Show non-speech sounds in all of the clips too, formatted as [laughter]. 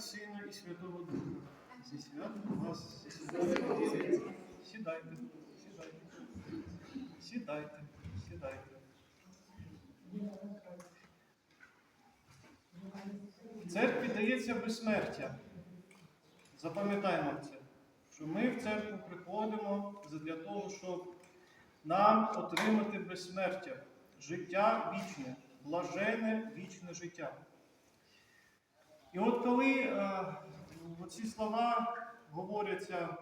і Сина, і Святого Духа. Зі святом вас. зі святом. Сідайте, сідайте. Сідайте, сідайте. Церкві дається безсмертя. Запам'ятаємо це, що ми в церкву приходимо для того, щоб нам отримати безсмертя, життя вічне, блажене вічне життя. І от коли е, ці слова говоряться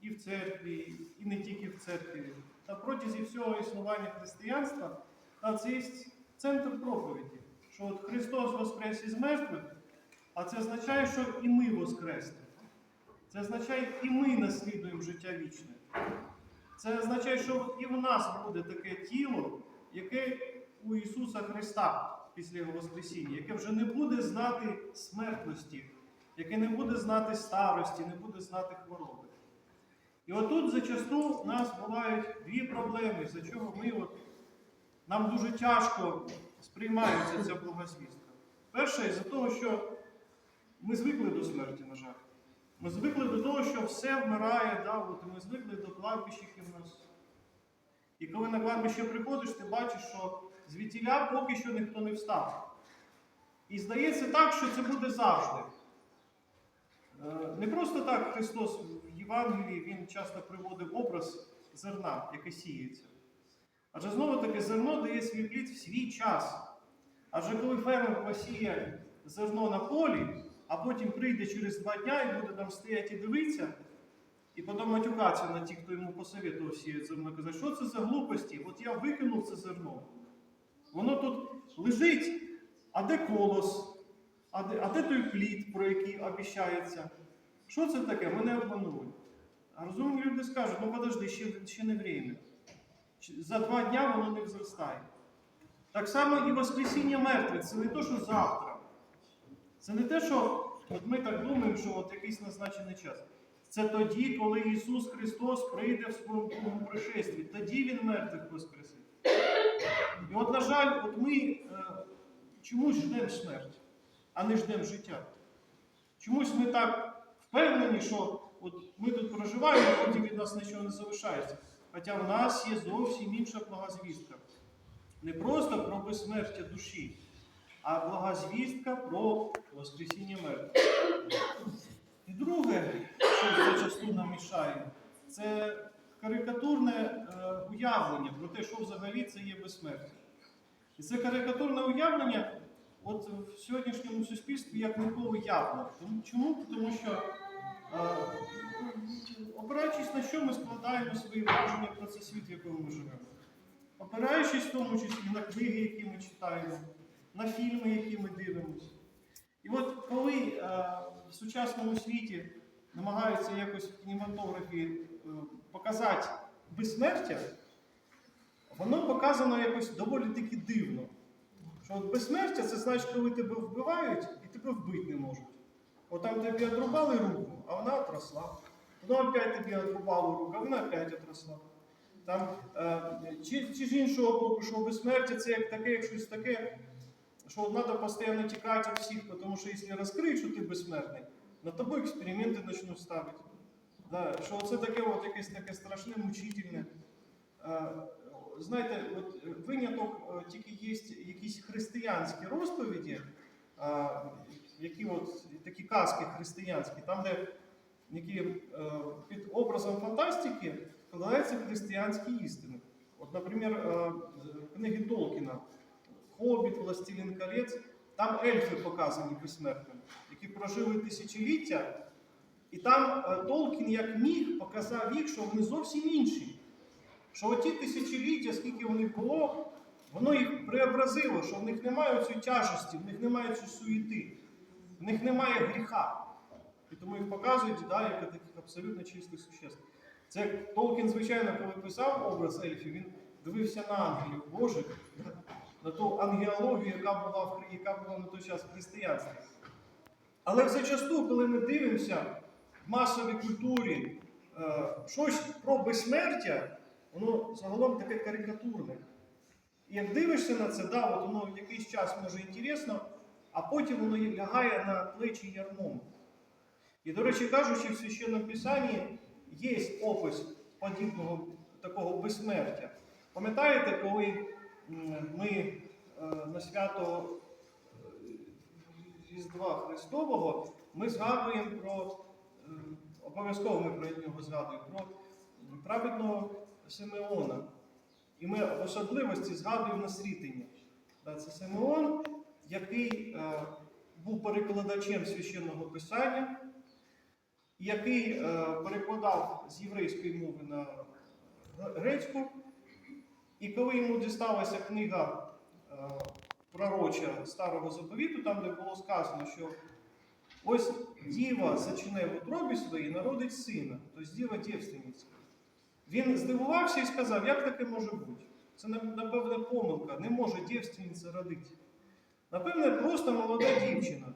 і в церкві, і не тільки в церкві, та протязі всього існування християнства, та це є центр проповіді, що от Христос воскрес із мертвих, а це означає, що і ми воскреснемо. Це означає, і ми наслідуємо життя вічне. Це означає, що і в нас буде таке тіло, яке у Ісуса Христа після Його Воскресіння, яке вже не буде знати смертності, яке не буде знати старості, не буде знати хвороби. І отут зачасту у нас бувають дві проблеми, за чого ми от, нам дуже тяжко сприймається ця благозвістка. Перше, із-за того, що ми звикли до смерті, на жаль. Ми звикли до того, що все вмирає, да, от, ми звикли до кладбищ, які в нас. І коли на кладбище приходиш, ти бачиш, що звідтіля поки що ніхто не встав. І здається так, що це буде завжди. Е, Не просто так Христос в Євангелії Він часто приводив образ зерна, яке сіється. Адже знову таки зерно дає свій плід в свій час. Адже коли фермер посіє зерно на полі, а потім прийде через два дня і буде там стояти і дивитися, і потім матюкатися на ті, хто йому посоветував сіяти зерно, казати, що це за глупості? От я викинув це зерно. Воно тут лежить, а де колос, а де, а де той плід, про який обіщається? Що це таке? Мене обманули. А розумні люди скажуть, ну подожди, ще, ще не время. За два дня воно не взростає. Так само і Воскресіння мертвих це не те, що завтра. Це не те, що от ми так думаємо, що от якийсь назначений час. Це тоді, коли Ісус Христос прийде в своєму пришестві. Тоді Він мертвих воскресить. От, на жаль, от ми е, чомусь ждемо смерть, а не ждемо життя. Чомусь ми так впевнені, що от ми тут проживаємо, а потім від нас нічого не залишається. Хоча в нас є зовсім інша благозвістка. Не просто про безсмертя душі, а благозвістка про Воскресіння мертвих. І друге, що зачасту нам мішає, це карикатурне е, уявлення про те, що взагалі це є безсмертя. І це карикатурне уявлення от в сьогоднішньому суспільстві як ніколи явно. Чому? Тому що, е, опираючись на що ми складаємо свої враження про цей світ, в якому ми живемо. Опираючись в тому числі на книги, які ми читаємо, на фільми, які ми дивимося. І от коли е, в сучасному світі намагаються якось в кінематографі е, показати безсмертя, воно показано якось доволі таки дивно. Що от безсмертя це значить, коли тебе вбивають і тебе вбити не можуть. От там тобі отрубали руку, а вона отросла. Потім опять тобі отрубали руку, а вона опять отросла. Там, е, чи, чи з іншого боку, що безсмертя це як таке, як щось таке, що треба постійно тікати від всіх, тому що якщо розкриють, що ти безсмертний, над тобою експерименти почнуть ставити. Да, що це таке от якесь таке страшне, мучительне. Знаєте, от е, виняток е, тільки є якісь християнські розповіді, е, які от такі казки християнські, там, де які під образом фантастики вкладаються християнські істини. От, наприклад, книги Толкіна Хобіт, Властелін колець, там ельфи показані безсмертними, які прожили тисячоліття, і там Толкін як міг показав їх, що вони зовсім інші. Що оті тисячоліття, скільки в них було, воно їх преобразило, що в них немає цієї тяжесті, в них немає цієї суєти, в них немає гріха. І тому їх показують да, як таких абсолютно чистих существ. Це Толкін, звичайно, коли писав образ ельфів, він дивився на ангелів Божих, на ту ангеологію, яка була, в, яка була на той час в християнстві. Але зачасту, коли ми дивимося в масовій культурі е, щось про безсмертя, воно загалом таке карикатурне. І як дивишся на це, да, от воно в якийсь час може інтересно, а потім воно лягає на плечі ярмом. І, до речі, кажучи, в священному писанні є опис подібного такого безсмертя. Пам'ятаєте, коли ми е, на свято е, Різдва Христового ми згадуємо про е, обов'язково ми про нього згадуємо, про праведного Симеона. І ми в особливості згадуємо наслідення. Це Симеон, який е, був перекладачем священного писання, який е, перекладав з єврейської мови на грецьку. І коли йому дісталася книга е, пророча Старого Заповіту, там, де було сказано, що ось діва зачине в утробі своїй народить сина, тобто діва дівственниця. Він здивувався і сказав, як таке може бути? Це напевне помилка, не може дівственниця родити. Напевне, просто молода дівчина.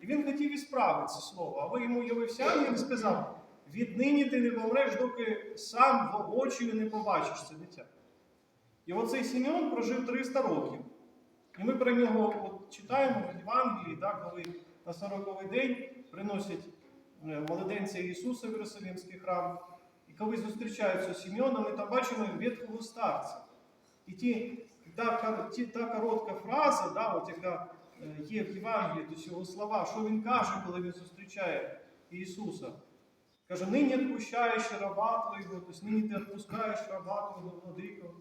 І він хотів ісправити це слово, але йому явився ангел і сказав: віднині ти не помреш, доки сам воочию не побачиш це дитя. І оцей Сімеон прожив 300 років. І ми про нього от, читаємо в Євангелії, да, коли на 40-й день приносять е, младенця Ісуса в Єрусалимський храм. Коли зустрічаються з Сімеоном, ми там бачимо ветхого старця. І ті, та, ті, та коротка фраза, да, от, яка е, є в Євангелії, тобто його слова, що він каже, коли він зустрічає Ісуса. Каже, нині відпущаєш раба твоєго, тобто нині ти відпускаєш раба твого владико,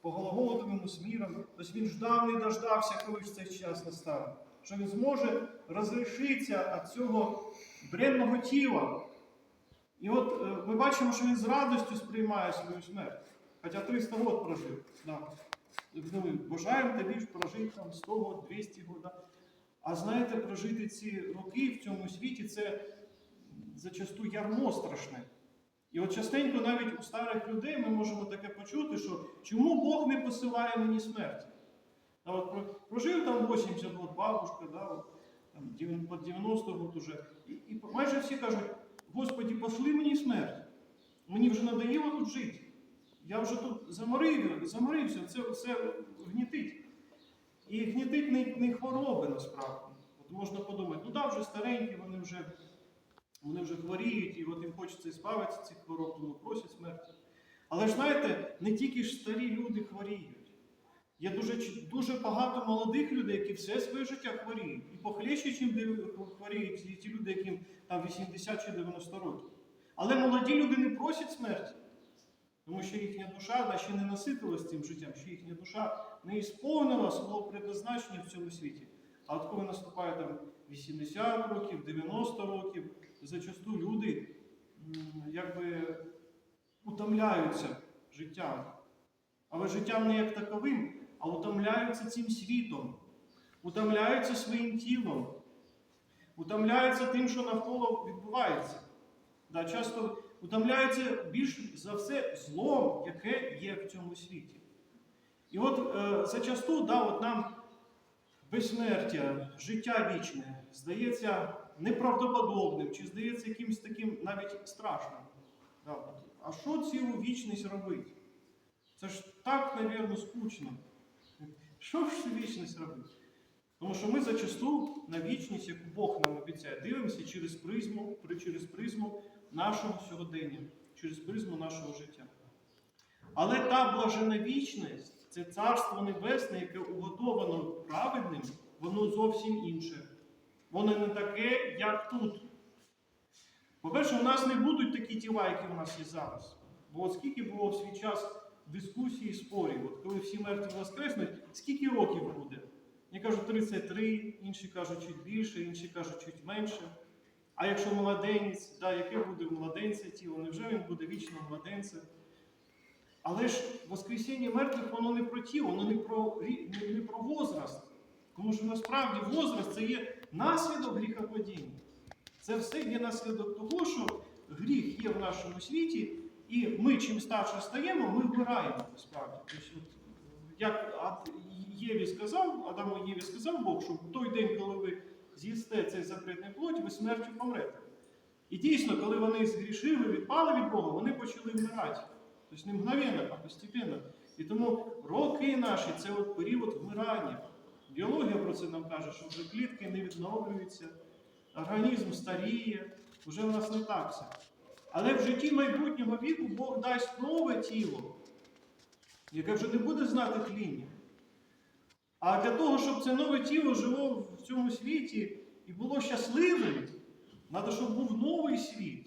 по головотовому сміром. Тобто він ждав, не дождався, коли ж цей час настане. Що він зможе розрішитися від цього бренного тіла. І от е, ми бачимо, що він з радістю сприймає свою смерть. Хоча 300 років прожив. Ми бажаємо тобі прожити там 100 років, 200 років. А знаєте, прожити ці роки в цьому світі це зачасту ярмо страшне. І от частенько навіть у старих людей ми можемо таке почути, що чому Бог не посилає мені смерті? А от прожив там 80 років бабушка, да, от, там, під 90 років уже. І, і майже всі кажуть, Господі, пошли мені смерть. Мені вже надоїло тут жити. Я вже тут заморив, заморився, це все гнітить. І гнітить не, не хвороби насправді. От можна подумати, ну так, вже старенькі, вони вже, вони вже хворіють, і от їм хочеться збавитися цих хвороб, тому просять смерті. Але ж знаєте, не тільки ж старі люди хворіють. Є дуже, дуже багато молодих людей, які все своє життя хворіють. І похлеще, чим хворіють ті люди, яким там 80 чи 90 років. Але молоді люди не просять смерті. Тому що їхня душа да, ще не наситилась цим життям, що їхня душа не ісповнила свого предназначення в цьому світі. А от коли наступає там 80 років, 90 років, зачасту люди якби утомляються життям. Але життям не як таковим, а утомляються цим світом, утомляються своїм тілом, утомляються тим, що навколо відбувається. Да, часто утомляються більш за все злом, яке є в цьому світі. І от е, зачасту да, от нам безсмертя, життя вічне здається неправдоподобним, чи здається якимось таким навіть страшним. Да, а що цілу вічність робити? Це ж так, напевно, скучно. Що ж цю вічність робити? Тому що ми зачасту на вічність, яку Бог нам обіцяє, дивимося через призму, через призму нашого сьогодення, через призму нашого життя. Але та блажена вічність, це царство небесне, яке уготовано праведним, воно зовсім інше. Воно не таке, як тут. По-перше, у нас не будуть такі тіла, які у нас є зараз. Бо от скільки було в свій час дискусій і спорів, от коли всі мертві воскреснуть, скільки років буде? Одні кажуть 33, інші кажуть чуть більше, інші кажуть чуть менше. А якщо младенець, да, яке буде в младенця тіло, невже він буде вічно младенцем? Але ж Воскресіння мертвих воно не про тіло, воно не про, не, не про возраст. Тому що насправді возраст це є наслідок гріхопадіння. Це все є наслідок того, що гріх є в нашому світі, і ми чим старше стаємо, ми вмираємо насправді. Тобто, як Єві сказав, Адаму Єві сказав Бог, що в той день, коли ви з'їсте цей запретний плоть, ви смертю помрете. І дійсно, коли вони згрішили, відпали від Бога, вони почали вмирати. Тобто не мгновенно, а постепенно. І тому роки наші це от період вмирання. Біологія про це нам каже, що вже клітки не відновлюються, організм старіє, вже в нас не так все. Але в житті майбутнього віку Бог дасть нове тіло, яке вже не буде знати тління. А для того, щоб це нове тіло жило в цьому світі і було щасливим, треба, щоб був новий світ.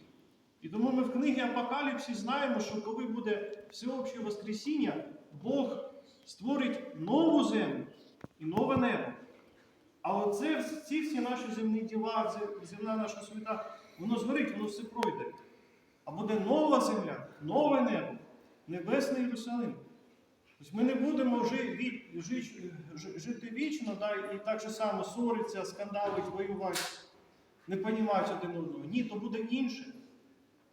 І тому ми в книгі Апокаліпсі знаємо, що коли буде всеобще Воскресіння, Бог створить нову землю і нове небо. А оце ці всі наші земні діла, земна наша суета, воно згорить, воно все пройде. А буде нова земля, нове небо, небесний Єрусалим. Ми не будемо жити вічно, да, і так же само ссоритися, скандалити, воювати, не понімати один одного. Ні, то буде інше.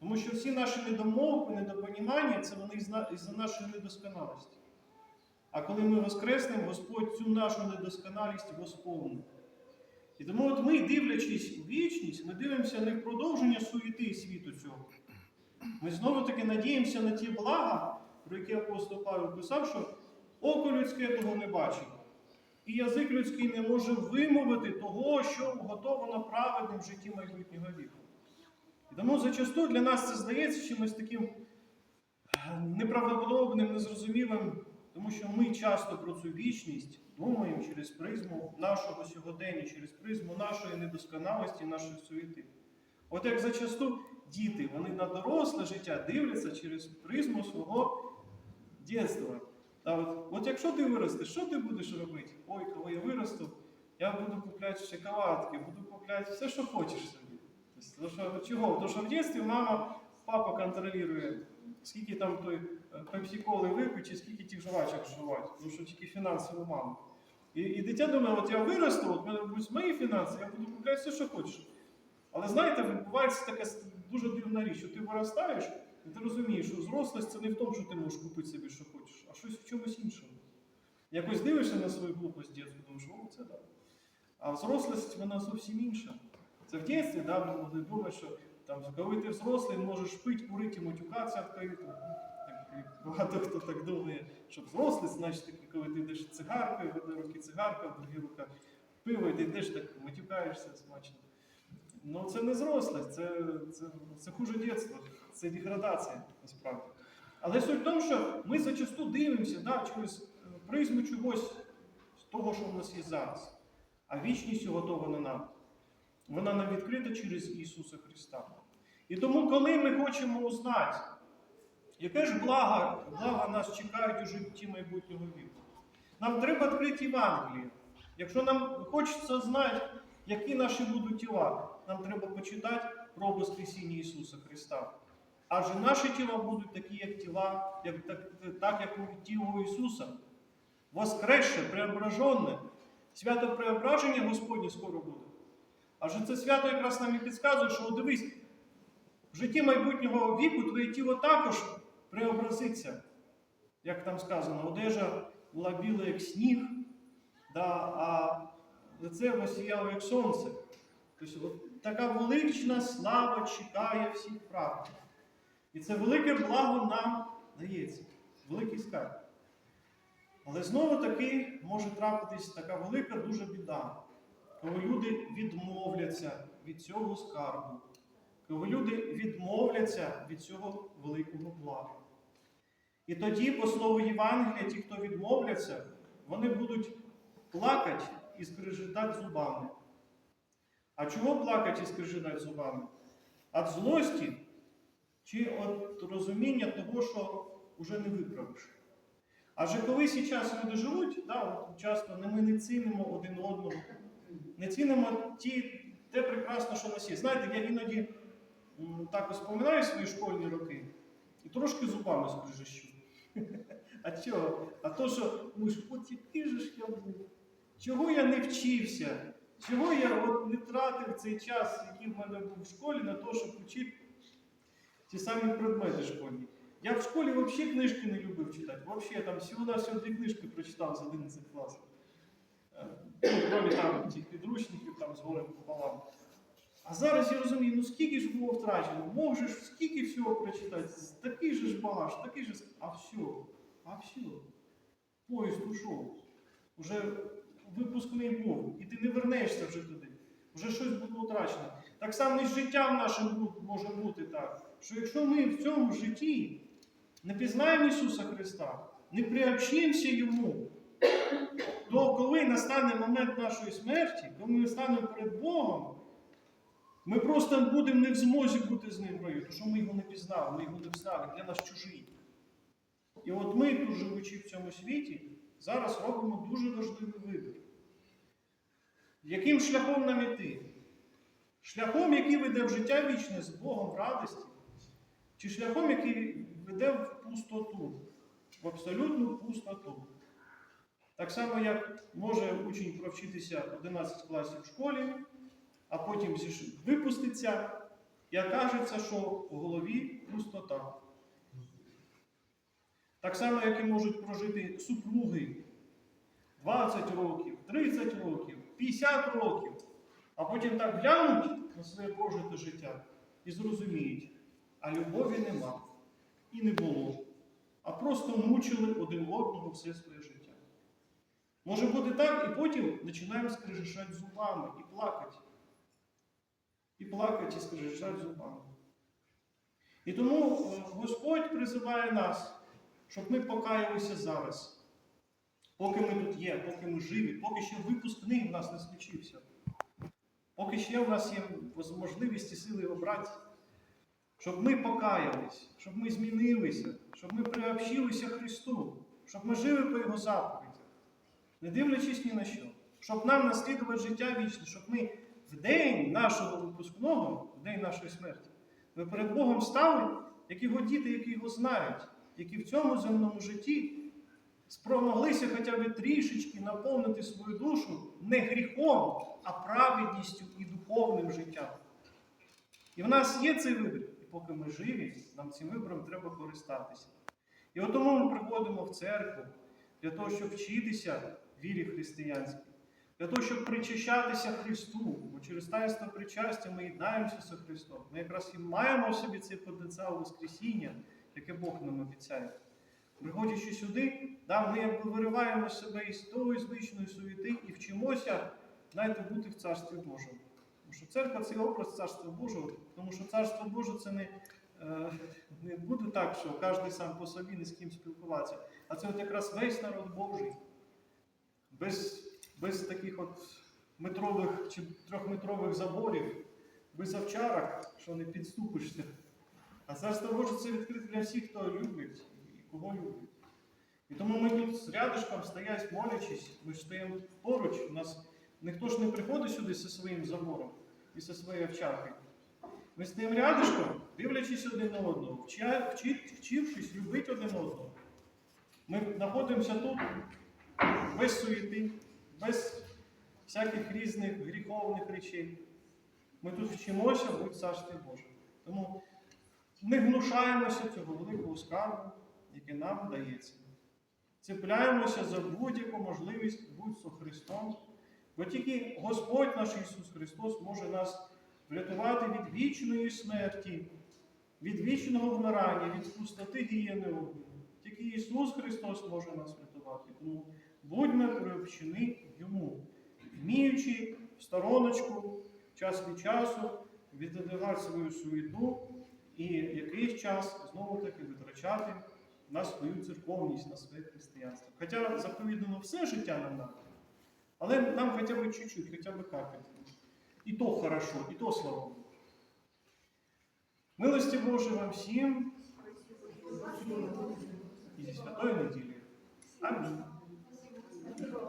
Тому що всі наші недомовки, недопонімання це вони із-за із нашої недосконалості. А коли ми воскреснемо, Господь цю нашу недосконалість восповнить. І тому от ми, дивлячись у вічність, ми дивимося не в продовження суєти світу цього. Ми знову таки надіємося на ті блага, про які апостол Павло писав, що око людське того не бачить. І язик людський не може вимовити того, що готовано праведним в житті майбутнього віку. І тому зачасту для нас це здається чимось таким е, неправдоподобним, незрозумілим, тому що ми часто про цю вічність думаємо через призму нашого сьогодення, через призму нашої недосконалості, нашої суєти. От як зачасту діти, вони на доросле життя дивляться через призму свого дитинства. Та от, от якщо ти виростеш, що ти будеш робити? Ой, коли я виросту, я буду купляти шоколадки, буду купляти все, що хочеш собі. Тобто, тому що, чого? Тому що в дитинстві мама, папа контролює, скільки там той пепсі-коли випить, чи скільки тих жвачок жувати, тому що тільки фінансова мама. І, і дитя думає, от я виросту, от мене будуть мої фінанси, я буду купляти все, що хочеш. Але знаєте, відбувається така дуже дивна річ, що ти виростаєш, і ти розумієш, що зрослость це не в тому, що ти можеш купити собі, що хочеш, а щось в чомусь іншому. Якось дивишся на свою глупость дитячу, думаєш, о, це так. А взрослість вона зовсім інша. Це в дитинстві, да, ми могли думати, що там, коли ти взрослий, можеш пити, курити, матюкатися. Так, і Багато хто так думає, що взрослий, значить, коли ти йдеш цигаркою, в одній руки цигарка, в другій рука пиво, і ти йдеш так матюкаєшся смачно. Ну це не зрослость, це, це, це хуже дитинство, це деградація насправді. Але суть в тому, що ми зачасту дивимося да, через призму чогось з того, що в нас є зараз. А вічність готова нам. Вона нам відкрита через Ісуса Христа. І тому, коли ми хочемо узнати, яке ж благо, благо нас чекають у житті майбутнього віку, нам треба відкрити Євангеліє. Якщо нам хочеться знати, які наші будуть тіла, нам треба почитати про Воскресіння Ісуса Христа. Адже наші тіла будуть такі, як тіла, як, так, так, як у тіло Ісуса. Воскресше, преображенне. Свято преображення Господнє скоро буде. Адже це свято якраз нам і підказує, що дивись, в житті майбутнього віку твоє тіло також преобразиться. Як там сказано, одежа була біла, як сніг, да, а лице восіяло, як сонце. Тобто, така велична слава чекає всіх правд. І це велике благо нам дається, великий скарб. Але знову таки може трапитись така велика дуже біда, коли люди відмовляться від цього скарбу, коли люди відмовляться від цього великого блага. І тоді, по слову Євангелія, ті, хто відмовляться, вони будуть плакати і скрижетати зубами. А чого плакати і скрижетати зубами? Від злості чи від розуміння того, що вже не виправиш. Адже коли зараз люди живуть, да, от часто ми не цінимо один одного, не цінимо ті, те прекрасне, що нас є. Знаєте, я іноді так ось свої школьні роки і трошки зубами скрижещу. [laughs] А чого? А то, що думаєш, от який же ж я був, чого я не вчився, чого я от не тратив цей час, який в мене був в школі, на те, щоб вчити ті самі предмети школьні. Я в школі взагалі книжки не любив читати. Взагалі, я там на всього книжки прочитав з 11 класів. Е, Ну, кроме там цих підручників там з горем пополам. А зараз я розумію, ну скільки ж було втрачено, мог же ж скільки всього прочитати, такий же ж багаж, такий же. А все, а все. Поїзд ушов. Уже випускний був, і ти не вернешся вже туди. Вже щось було втрачено. Так само і з життям нашим може бути так, що якщо ми в цьому житті не пізнаємо Ісуса Христа, не приобщимося Йому, то коли настане момент нашої смерті, коли ми станемо перед Богом, ми просто будемо не в змозі бути з ним в раю, тому що ми його не пізнали, ми його не взнали, для нас чужий. І от ми, тут живучи в цьому світі, зараз робимо дуже важливий вибір. Яким шляхом нам іти? Шляхом, який веде в життя вічне з Богом в радості, чи шляхом, який веде в пустоту, в абсолютну пустоту. Так само, як може учень провчитися 11 класів в школі, а потім випуститься і окажеться, що в голові пустота. Так само, як і можуть прожити супруги 20 років, 30 років, 50 років, а потім так глянуть на своє прожите життя і зрозуміють, а любові нема і не було, а просто мучили один одного все своє життя. Може бути так, і потім починаємо скрежешати зубами і плакати. І плакати, і скрежешати зубами. І тому е, Господь призиває нас, щоб ми покаялися зараз, поки ми тут є, поки ми живі, поки ще випускний в нас не случився. Поки ще в нас є можливість і сили обрати, щоб ми покаялись, щоб ми змінилися, щоб ми приобщилися Христу, щоб ми жили по Його заповідях, не дивлячись ні на що, щоб нам наслідувати життя вічне, щоб ми в день нашого випускного, в день нашої смерті, ми перед Богом стали, як його діти, які його знають, які в цьому земному житті спромоглися хоча б трішечки наповнити свою душу не гріхом, а праведністю і духовним життям. І в нас є цей вибір, і поки ми живі, нам цим вибором треба користатися. І от тому ми приходимо в церкву для того, щоб вчитися вірі християнській, для того, щоб причащатися Христу, бо через таїнство причастя ми єднаємося з Христом. Ми якраз і маємо в собі цей потенціал Воскресіння, яке Бог нам обіцяє. Приходячи сюди, да, ми якби вириваємо себе із тої звичної суєти і вчимося знаєте, бути в Царстві Божому. Тому що церква це образ Царства Божого, тому що Царство Боже це не, е, не буде так, що кожен сам по собі не з ким спілкуватися. А це от якраз весь народ Божий. Без, без таких от метрових чи трьохметрових заборів, без овчарок, що не підступишся. А царство Боже це відкрите для всіх, хто любить і кого любить. І тому ми тут з рядишком стоять, молячись, ми ж стоїмо поруч, у нас ніхто ж не приходить сюди зі своїм забором і зі своєю овчаркою. Ми стоїмо рядишком, дивлячись один на одного, вчи- вчившись любити один одного. Ми знаходимося тут без суєти, без всяких різних гріховних речей. Ми тут вчимося бути Царстві Божому. Тому не гнушаємося цього великого скарбу, який нам дається. Цепляємося за будь-яку можливість бути з Христом, бо тільки Господь наш Ісус Христос може нас врятувати від вічної смерті, від вічного вмирання, від пустоти гієни огню. Тільки Ісус Христос може нас врятувати. Тому будьмо приобщені Йому, вміючи в стороночку час від часу віддавати свою суєту і якийсь час знову-таки витрачати на свою церковність, на своє християнство. Хоча заповідано все життя нам надо, але нам хоча б чуть-чуть, хоча б капельку. І то хорошо, і то слава Богу. Милості Божої вам всім і зі святої неділі. Амінь.